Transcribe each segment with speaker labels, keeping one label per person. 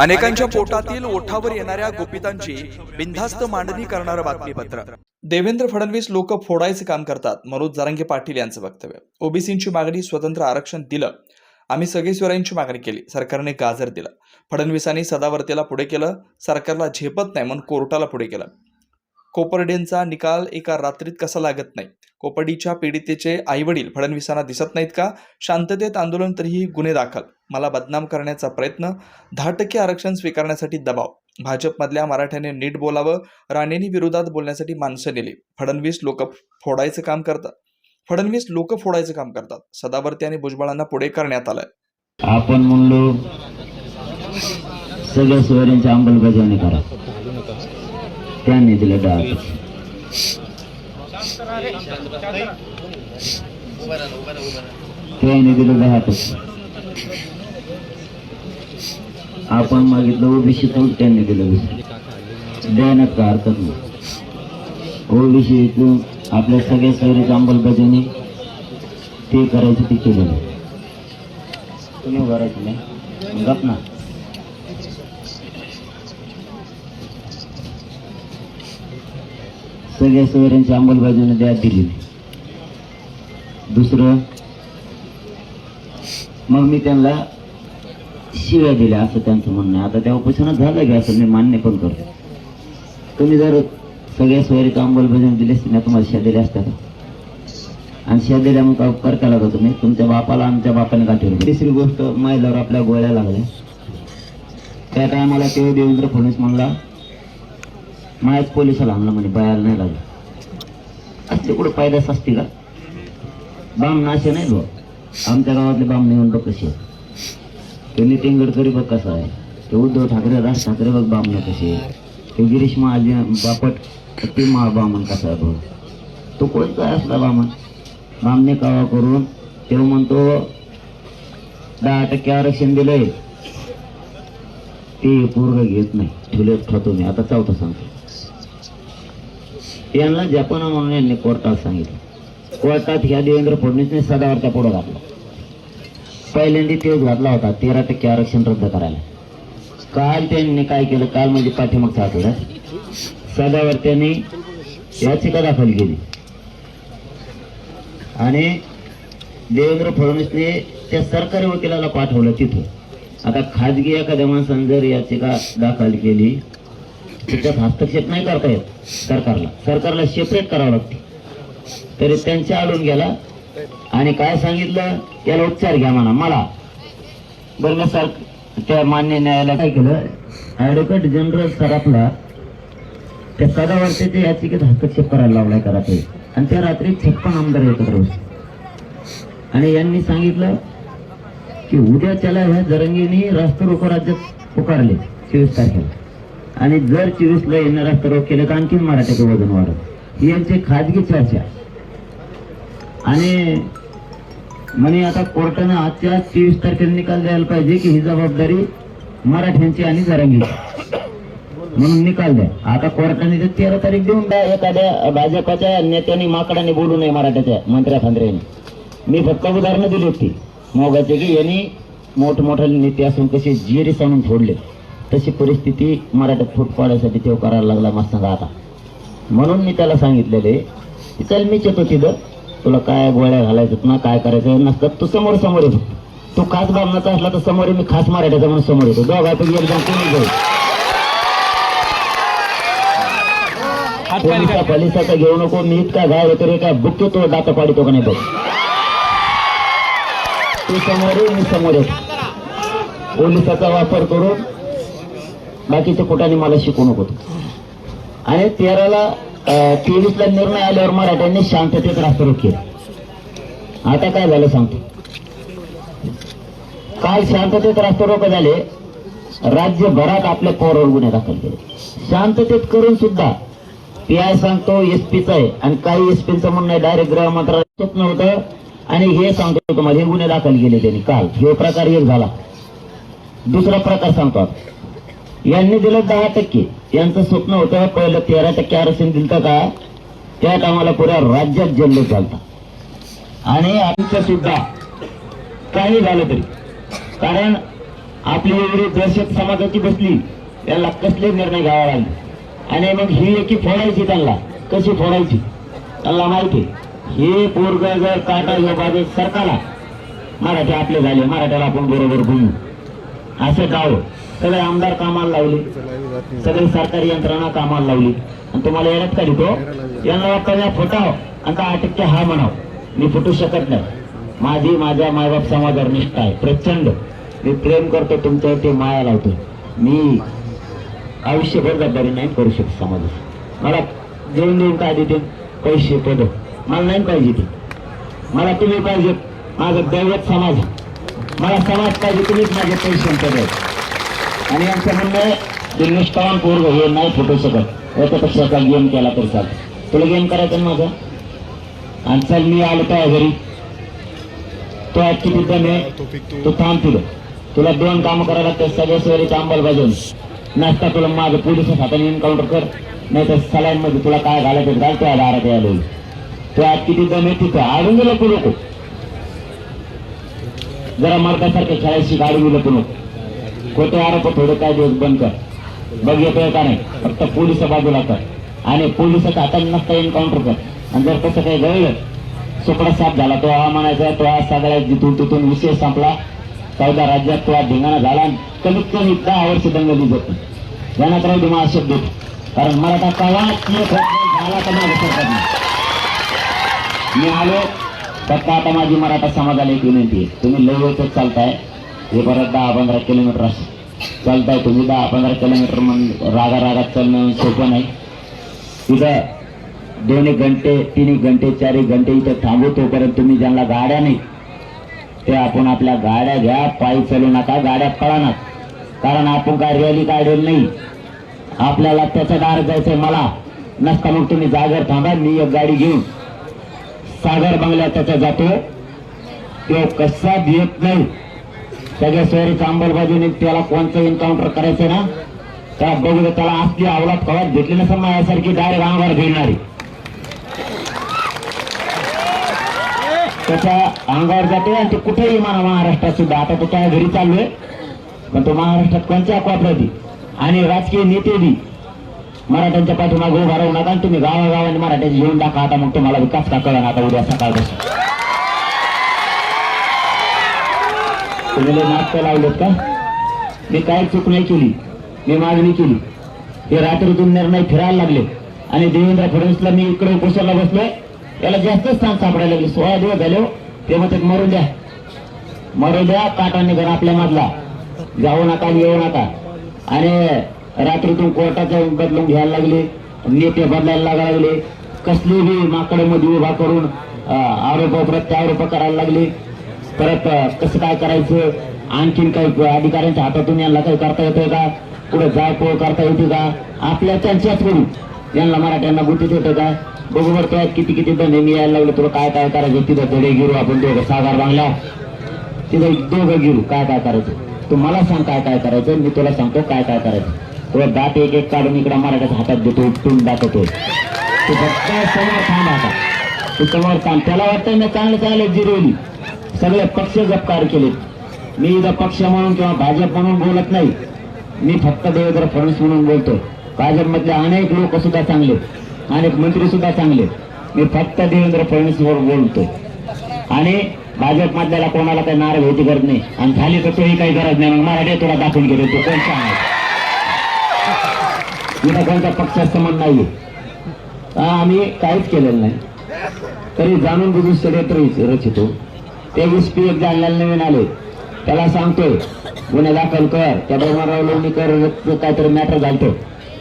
Speaker 1: अनेकांच्या पोटातील ओठावर येणाऱ्या गोपितांची बिनधास्त मांडणी करणारं बातमीपत्र. देवेंद्र फडणवीस लोक फोडायचे काम करतात मनोज जारंगे पाटील यांचं वक्तव्य. ओबीसींची मागणी स्वतंत्र आरक्षण दिलं. आम्ही सगळेश्वरांची मागणी केली सरकारने गाजर दिलं. फडणवीसांनी सदावर्तेला पुढे केलं सरकारला झेपत नाही म्हणून कोर्टाला पुढे केलं. कोपर्डेंचा निकाल एका रात्रीत कसा लागत नाही? कोपर्डीच्या पीडितेचे आईवडील फडणवीसांना दिसत नाहीत का? शांततेत आंदोलन तरीही गुन्हे दाखल. मला बदनाम करण्याचा प्रयत्न दहा टक्के आरक्षण स्वीकारण्यासाठी दबाव. भाजपमधल्या मराठ्याने नीट बोलावं राणेंनी विरोधात बोलण्यासाठी माणसं नेली. फडणवीस लोक फोडायचं काम करतात. फडणवीस लोक फोडायचं काम करतात. सदावर्ती आणि भुजबळांना पुढे करण्यात आलंय.
Speaker 2: आपण म्हणलो सगळ्या सोयऱ्यांची अंमलबजावणी करा. त्यांनी दिलं डाळ त्यांनी दिलं दहा टक्के आपण मागितलं ओबीसीतून त्यांनी दिलं वीस देण्यात का हरकत नाही ओबीसीतून आपल्या सगळ्या सोयरीची अंमलबजावणी ते करायची ती केली नाही तुम्ही भरायचं नाही गप ना. सगळ्या सोयऱ्यांची अंमलबजावणी द्या दिली. दुसरं मग मी त्यांना शिव्या दिल्या असं त्यांचं म्हणणं आहे. आता त्या उपोषणात झालं की असं मी मान्य पण करतो. तुम्ही जर सगळ्या सोयरीची अंमलबजावणी दिली असती ना तुम्हाला शेजारी दिल्या असत्या का? आणि शेजारी दिल्या मग काय उपकार तुम्ही? तुमच्या बापाला आमच्या बापाने गाठवलं तिसरी गोष्ट महिलावर आपल्या गोळ्या लागल्या. त्या टायमाला ते देवेंद्र फडणवीस म्हणला मायाच पोलिसाला आणलं म्हणे बायाला नाही लागलं. असले कुठं पायदास असते का बाम नाशे नाही बघ आमच्या गावातले बाम नेऊन बघ कशी आहे. ते नितीन गडकरी बघ कसा आहे. ते उद्धव ठाकरे राज ठाकरे बघ बाम नाही कशी आहे. ते गिरीश महाजी बापट ते महा बामन कसा आहे बघ तो कोणता आहे असला बामन? बामने कावा करून तेव्हा म्हणतो दहा टक्के आरक्षण दिलंय. ते पूर्ण घेत नाही. ठेवले ठेवतो मी. आता चौथा सांगतो. यांना जपान म्हणून यांनी कोर्टात सांगितलं. कोर्टात ह्या देवेंद्र फडणवीसने सदावरच्या पुढं घातला. पहिल्यांदा तेच घातला होता तेरा टक्के आरक्षण रद्द करायला. काल त्यांनी काय केलं? काल म्हणजे पाठीमागचा आठवड्यात सदावर्त्यांनी याचिका दाखल केली. आणि देवेंद्र फडणवीसने त्या सरकारी वकिलाला पाठवलं तिथं. आता खाजगी एखाद्या माणसानं जर याचिका दाखल केली त्याच्यात हस्तक्षेप नाही करता येत सरकारला. सरकारला सेपरेट करावं लागते. तरी त्यांच्या आडून गेला. आणि काय सांगितलं? याला उपचार घ्या म्हणा मला. बरं मी सर त्या मान्य न्यायालयात काय केलं? ऍडव्होकेट जनरल सराफला त्या सदावर्तीच्या याचिकेत हस्तक्षेप करायला लावलाय करा ते आणि त्या रात्री छप्पन आमदार एकत्र होते. आणि यांनी सांगितलं की उद्या त्याला ह्या जरंगीने राष्ट्र राज्यात पुकारले चोवीस तारखेला. आणि जर चोवीसला येणार रास्ता रोक केलं तर आणखीन मराठ्याचं वजन वाढत ही यांची खाजगी चर्चा आणि म्हणे आता कोर्टानं आजच्या चोवीस तारखेला निकाल द्यायला पाहिजे की ही जबाबदारी मराठ्यांची आणि जरांगीची. म्हणून निकाल द्या. आता कोर्टाने ते तेरा तारीख देऊन द्या एखाद्या भाजपाच्या नेत्यांनी माकडाने बोलू नये मराठ्याच्या मंत्र्या फांद्र्याने मी फक्त उदाहरणं दिली होती. मोगाचे की यांनी मोठमोठे नेते असून कसे जिरी सांगून फोडले तशी परिस्थिती मराठ्यात फूट पाडण्यासाठी तेव्हा करायला लागला मस्त सांगा आता. म्हणून मी त्याला सांगितलेले की चल मीच येतो तिथं. तुला काय गोळ्या घालायचं ना काय करायचं नसतं. तू समोर समोर येतो तू खास बांधण्याचा असला तर समोर मी खास मराठ्याचा म्हणून समोर येतो. दोघांपैकी एकदम कोणी जाऊ. पोलिसा पोलिसाचा घेऊ नको. मी इतका घाय होतो रे काय बुक्के तो दाता पाडितो का नाही बघ. तू समोर ये मी समोर येतो. पोलिसाचा वापर करून बाकीच्या कोटाने मला शिकवू नको आणि तेराला तेवीसला निर्णय आल्यावर मराठ्यांनी शांततेत रास्ता केलं. आता काय झालं सांगतो. काल शांततेत रास्ता झाले राज्यभरात आपल्या पोरावर गुन्हे दाखल केले. शांततेत करून सुद्धा पी आय सांगतो एस पीचा आहे आणि काही एस पीचं म्हणणं आहे डायरेक्ट गृह मंत्रालयात नव्हतं. आणि हे सांगतो तुम्हाला हे गुन्हे दाखल केले त्यांनी काल. हे प्रकार एक झाला. दुसरा प्रकार सांगतो आता. यांनी दिलं दहा टक्के. यांचं स्वप्न होतं पहिलं तेरा टक्के आरक्षण दिलं का? त्या कामाला पुऱ्या राज्यात जल्लोष झालता. आणि आमचं सुद्धा काही झालं तरी. कारण आपली एवढी दहशत समाजाची बसली याला कसले निर्णय घ्यावा लागले? आणि मग ही एकी फोडायची त्यांना. कशी फोडायची? त्यांना माहिती हे पोरग जर काटा बाजू सरकारला मराठी आपले झाले मराठ्याला आपण बरोबर बोलू. असं गाव सगळे आमदार कामाला लावले. सगळी सरकारी यंत्रणा कामाला लावली. आणि तुम्हाला येण्यात का देतो? यांना वाटतं या फुटाव? आता हा म्हणाव. मी फुटू शकत नाही. माझी माझ्या मायबाप समाजावर निष्ठा आहे. प्रचंड. मी प्रेम करतो तुमच्या ते माया लावतो. मी आयुष्यभर जबाबदारी नाही करू शकत समाजात मला देऊन देऊन काय देते? पैसे पद. मला नाही पाहिजे ते. मला तुम्ही पाहिजे माझं दैवत समाज मला समाज पाहिजे तुम्हीच माझे पैसे पद आणि आमचं म्हणणं आहे निष्ठावान पोरग हे नाही फुटू शकत. याच्यापेक्षा का गेम केला तर चाल तुला गेम करायचा माझा? आणि चल मी आलो त्या घरी. तो आज किती दम आहे? तू थांब तुला तुला दोन कामं करायला लागतात सगळे सोयरीचा अंमलबजावणी नाश्ता तुला माझं पोलिसात हाताने एन्काउंटर कर. नाही तर सलाईनमध्ये तुला काय घालायचं घाल तुझ्या दारात यायला तो आज किती दम आहे तिथं? आडून गेलं तू नको जरा मर्दासारखं खेळायची गाडी गेलं तू नको खोटे आरोप थोडे काय दिवस बंद कर? बघ येतोय का नाही? फक्त पोलीस बाजूला कर. आणि पोलीस आता नसता एन्काउंटर कर. आणि जर कसं काही गळलं सुकडा साफ झाला तो हवामानाचा तो आज सगळ्या जिथून तिथून विषय संपला. चौदा राज्यात तो आज धिंगाणा झाला आणि कमीत कमी दहा वर्ष दंगली जात ध्यानात राहू शब्द कारण मराठा कवा झाला तर माझं मी आलो फक्त आता माझी मराठा समाजाला एक विनंती आहे. तुम्ही लवकरच चालताय. हे परत दहा पंधरा किलोमीटर असं. चालताय तुम्ही दहा पंधरा किलोमीटर म्हणून रागा रागात चालणं सोपं नाही. तिथं दोन एक घंटे तीन एक घंटे चार एक घंटे इथं थांबू तोपर्यंत तुम्ही ज्यांना गाड्या नाही ते आपण आपल्या गाड्या घ्या पायी चालू नका गाड्या पळा कारण आपण काय रॅली काढेल नाही. आपल्याला त्याच्या दार जायचंय मला. नसता मग तुम्ही जागर थांबा मी एक गाडी घेऊन सागर बंगल्यात त्याच्या जातो तो कसा देत नाही. सगळ्या सोयरीच्या अंमलबाजूने त्याला कोणचं एन्काउंटर करायचं ना त्या बघू त्याला असली आवलात कवात भेटली नसेल माझ्यासारखी डायरेक्ट अंगावर भिडणारी त्याच्या अंगावर जाते आणि ते कुठेही म्हणा महाराष्ट्रात सुद्धा. आता तो त्या घरी चालू आहे पण तो महाराष्ट्रात कोणत्या कोपऱ्यात आणि राजकीय नेते बी. मराठ्यांच्या पाठीमागे उभा राहू नका आणि तुम्ही गावागावाने मराठ्याची घेऊन टाका आता मग तुम्हाला विकास का कळणार आता उद्या सकाळपासून. तुम्ही लय लावलेत का? मी काय चूक नाही केली? मी मागणी केली. हे रात्रीतून निर्णय फिरायला लागले. आणि देवेंद्र फडणवीसला मी इकडे उपोषणाला बसलोय. याला जास्त स्थान सापडायला लागले. सोळा दिवस झाले हो. ते मरू द्या. मरू द्या काटाने घर आपल्या मधला. जाऊ नका येऊ नका. आणि रात्रीतून कोर्टाचा बदलून घ्यायला लागले. नेते बदलायला लागायला लागले. कसली बी माकडे उभा करून आरोप प्रत्यारोप करायला लागले. परत कसं काय करायचं? आणखीन काही अधिकाऱ्यांच्या हातातून यांना काही करता येतोय का? पुढे जायपोळ करता येते का? आपल्या चर्चाच करू यांना मराठ्यांना गुटीत होतं का? बघू बरं त्यात किती किती धंदे मी यायला लागले तुला काय काय करायचं? तिथं धडे गिरू आपण दोघं सागर बांगला. तिथं दोघं गिरू काय काय करायचं? तू मला सांग काय काय करायचं मी तुला सांगतो काय काय करायचं. तुला दात एक एक काढून इकडे मराठ्याच्या हातात देतो उपटून दाखवतो तू फक्त समोर थांब आता. तू समोर थांब. त्याला वाटतं मी चांगलं चांगलं जिरवली. सगळे पक्ष जपकार केले मी इथं पक्ष म्हणून किंवा भाजप म्हणून बोलत नाही. मी फक्त देवेंद्र फडणवीस म्हणून बोलतो भाजपमधले अनेक लोक सुद्धा चांगले अनेक मंत्री सुद्धा चांगले मी फक्त देवेंद्र फडणवीसवर बोलतो आणि भाजप मधल्याला कोणाला काही नाराज होती गरज नाही. आणि झाली तर तोही काही गरज नाही. मग मराठी तुला दाखवून गेलो तो कोण सांगणार इथं कोणत्या पक्षाचं संबंध नाही आम्ही काहीच केलेलं नाही. तरी जाणून बुजून षडयंत्र रचितो. तेवीस पी एक जालन्याला नवीन आले. त्याला सांगतोय गुन्हा दाखल कर. त्या ब्रह्मराव लोणीकर काहीतरी मॅटर घालतो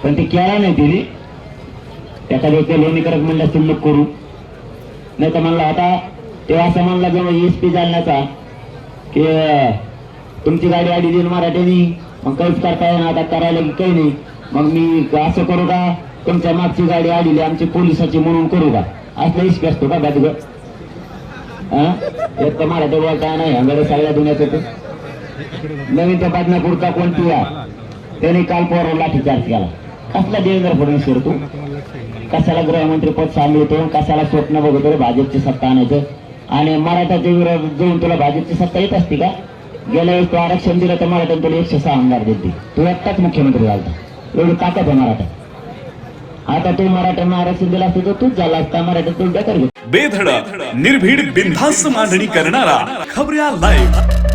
Speaker 2: पण ते केला नाही तिने. एखाद्या ते लोणीकरक म्हणलं असतील करू. नाही तर म्हणलं आता तेव्हा असं म्हणलं जेव्हा एस पी जालन्याचा की तुमची गाडी आडी देईल मराठ्यानी मग काहीच करता येणार आता करायला की काही नाही. मग मी असं करू का? तुमच्या मागची गाडी आडीली आमची पोलिसाची म्हणून करू का? असलं इश्क असतो का बाजू एक तर मराठी बोलता नाही हंगाडे सगळ्या दुनियात होते नवीन त्या बदनापूरचा कोणती या त्याने काल पोरावर लाठीचार्ज केला. कसला देवेंद्र फडणवीस तू कशाला गृहमंत्री पद सांभाळतो कशाला स्वप्न बघतो भाजपची सत्ता आणायचं? आणि मराठाच्या विरोध जाऊन तुला भाजपची सत्ता येत असते का? गेल्या वेळेस तू आरक्षण दिलं तर मराठ्यात तुला एकशे सहा आमदार देते तू एकटाच मुख्यमंत्री झाला एवढी ताकद आहे मराठा आता तू मराठ्यांना आरक्षण दिला असतं तर तूच झाला असता मराठ्यात तू बेकार
Speaker 3: बेधडक निर्भीड बिनधास्त मांडणी करणारा खबऱ्या लाईव्ह